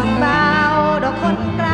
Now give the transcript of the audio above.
อเบาดอกคนไกล